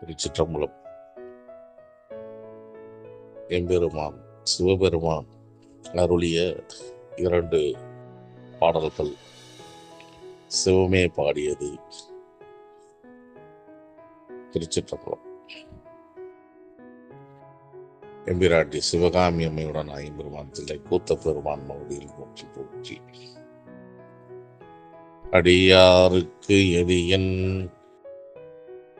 திருச்சிற்றம்பலம் எம்பெருமான் சிவபெருமான் அருளிய இரண்டு பாடல்கள். சிவமே பாடியது திருச்சிற்றம்பலம். எம்பிராட்டி சிவகாமி அம்மையுடன் ஐம்பெருமான் தில்லை கூத்த பெருமான் மகுதியில் போற்றி போற்றி. அடியாருக்கு எதியன்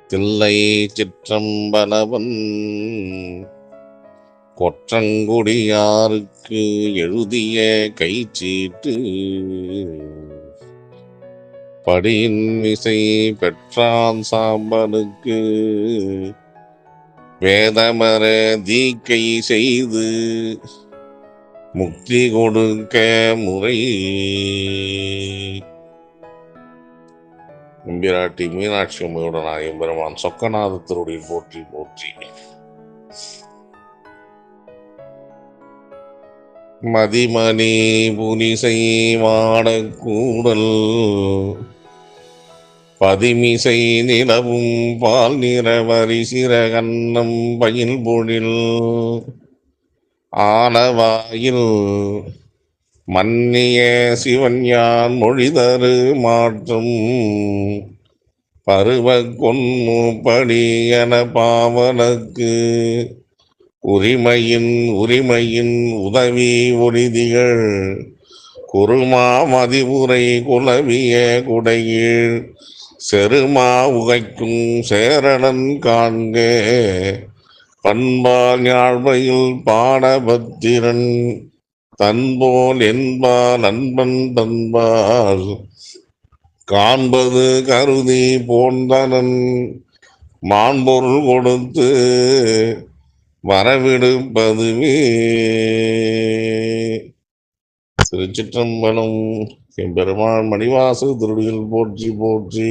தில்லை சிற்றம்பலவன். கொற்றங்குடியாருக்கு எழுதிய கைச்சீட்டு. படியின் விசை பெற்றான் சாம்பனுக்கு வேதமர தீக்கை செய்து முக்தி கொடுக்க முறை. எம்பிராட்டி மீனாட்சி அம்மையுடன் எம்பெருமான் சொக்கநாத போற்றி போற்றி. மதிமணி புனிசை வாடக்கூடல் பதிமிசை நிலவும் பால் நிறவரி சிறகன்னம் பயில் பொழில் ஆனவாயில் மன்னிய சிவன் யான் மொழிதரு மாற்றும்? பருவ கொன்முப்படி என பாவனுக்கு உரிமையின் உரிமையின் உதவி ஒளிதிகள். குருமா மதிபுரை குலவிய குடையில் செருமா உகைக்கும் சேரணன் காண்க. பண்பால் யாழ்வையில் பாடபத்திரன் தன்போல் என்பால் நண்பன் தன்பார் காண்பது கருதி போன்றனன் மாண்பொருள் கொடுத்து வரவிடுப்பதுவே திருச்சிற்றம்பலம் எம்பெருமான் மணிவாசு திருடியில் போற்றி போற்றி